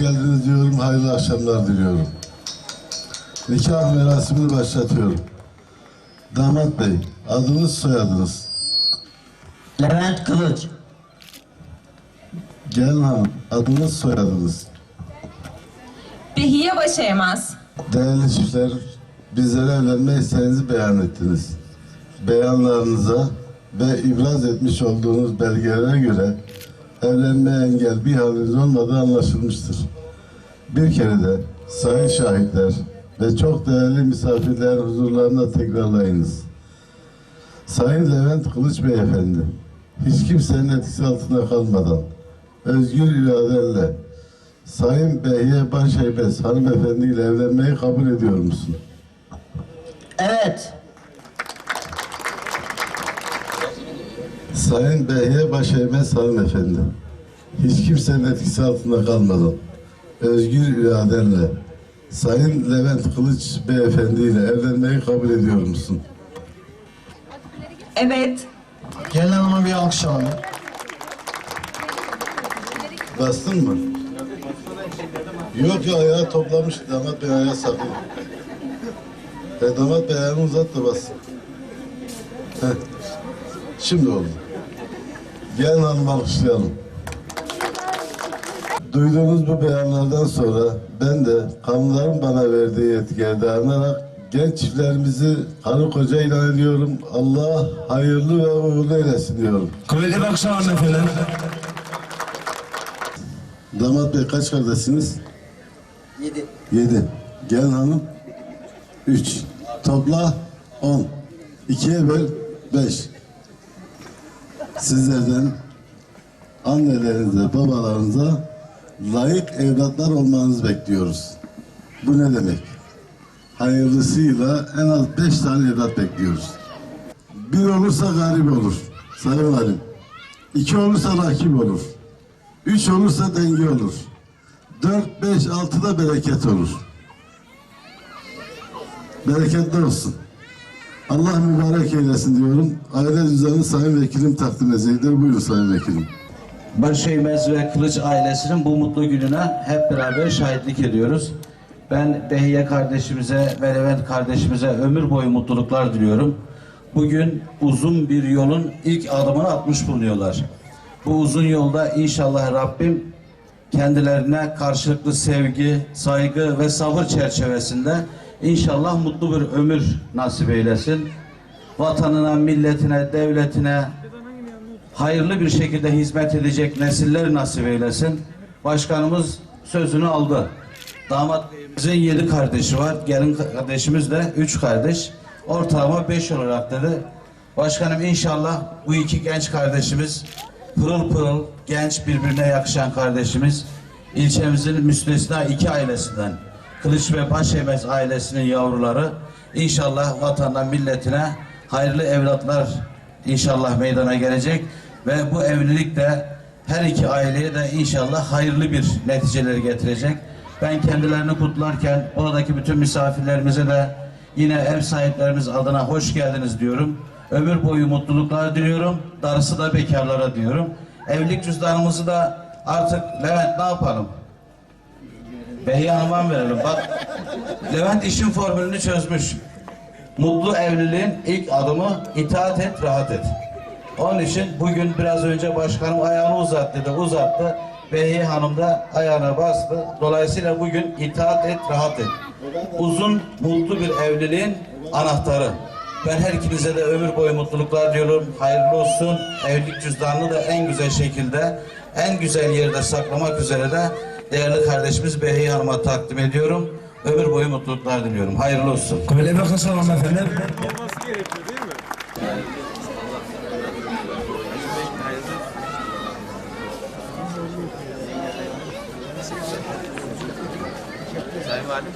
Geldiniz diyorum, hayırlı akşamlar diliyorum. Nikah merasimini başlatıyorum. Damat Bey, adınız soyadınız. Levent Kılıç. Gelin Hanım, adınız soyadınız. Behiye Başaymaz. Değerli çiftler, bizlere evlenme isteğinizi beyan ettiniz. Beyanlarınıza ve ibraz etmiş olduğunuz belgelere göre evlenmeye engel bir haliniz olmadığı anlaşılmıştır. Bir kere de sayın şahitler ve çok değerli misafirlerin huzurlarında tekrarlayınız. Sayın Levent Kılıç Beyefendi, hiç kimsenin etkisi altında kalmadan, özgür iradenle, Sayın Behiye Başeybes hanımefendiyle evlenmeyi kabul ediyor musun? Evet. Sayın Behiye Başeymez hanımefendi, hiç kimsenin etkisi altında kalmadan, özgür iradenle, Sayın Levent Kılıç Beyefendi ile evlenmeyi kabul ediyor musun? Evet. Gelin hanıma bir alkış alalım. Bastın mı? Yok ya ayağı toplamış, damat bey ayağı saklıyor. E, damat bey ayağını uzat da. Heh. Şimdi oldu. Gelin hanım alkışlayalım. Duyduğunuz bu beyanlardan sonra ben de kanunların bana verdiği yetkiye dayanarak genç çiftlerimizi karı koca ilan ediyorum. Allah hayırlı ve uğurlu eylesin diyorum. Kolege akşam hanımefendi. Damat bey kaç kardeşsiniz? Yedi. Yedi. Gelin hanım. Üç. Topla on. İkiye böl beş. Sizlerden annelerinize, babalarınıza layık evlatlar olmanızı bekliyoruz. Bu ne demek? Hayırlısıyla en az beş tane evlat bekliyoruz. Bir olursa garip olur. Sayın Valim. İki olursa rakip olur. Üç olursa denge olur. Dört, beş, altıda bereket olur. Bereketli olsun. Allah mübarek eylesin diyorum. Aile düzeni Sayın Vekilim takdim edecektir. Buyurun Sayın Vekilim. Başeymez ve Kılıç ailesinin bu mutlu gününe hep beraber şahitlik ediyoruz. Ben Behiye kardeşimize ve Levent kardeşimize ömür boyu mutluluklar diliyorum. Bugün uzun bir yolun ilk adımını atmış bulunuyorlar. Bu uzun yolda inşallah Rabbim kendilerine karşılıklı sevgi, saygı ve sabır çerçevesinde inşallah mutlu bir ömür nasip eylesin. Vatanına, milletine, devletine, hayırlı bir şekilde hizmet edecek nesiller nasip eylesin. Başkanımız sözünü aldı. Damat beyimizin yedi kardeşi var. Gelin kardeşimiz de üç kardeş. Ortalama beş olarak dedi. Başkanım inşallah bu iki genç kardeşimiz pırıl pırıl genç birbirine yakışan kardeşimiz ilçemizin müstesna iki ailesinden Kılıç ve Başemez ailesinin yavruları inşallah vatandan milletine hayırlı evlatlar inşallah meydana gelecek ve bu evlilik de her iki aileye de inşallah hayırlı bir neticeleri getirecek. Ben kendilerini kutlarken oradaki bütün misafirlerimize de Yine ev sahiplerimiz adına hoş geldiniz diyorum. Ömür boyu mutluluklar diliyorum. Darısı da bekarlara diyorum. Evlilik cüzdanımızı da artık Levent ne yapalım? Behiye Hanım'a verelim? Bak Levent işin formülünü çözmüş. Mutlu evliliğin ilk adımı itaat et, rahat et. Onun için bugün biraz önce başkanım ayağını uzat dedi, uzattı. Behiye Hanım da ayağına bastı. Dolayısıyla bugün itaat et, rahat et. Uzun, mutlu bir evliliğin anahtarı. Ben her de ömür boyu mutluluklar diyorum. Hayırlı olsun. Evlilik cüzdanını da en güzel şekilde, en güzel yerde saklamak üzere de değerli kardeşimiz Behiye Hanım'a takdim ediyorum. Ömür boyu mutluluklar diliyorum. Hayırlı olsun. Böyle bakın sana efendim. Sayın Valim.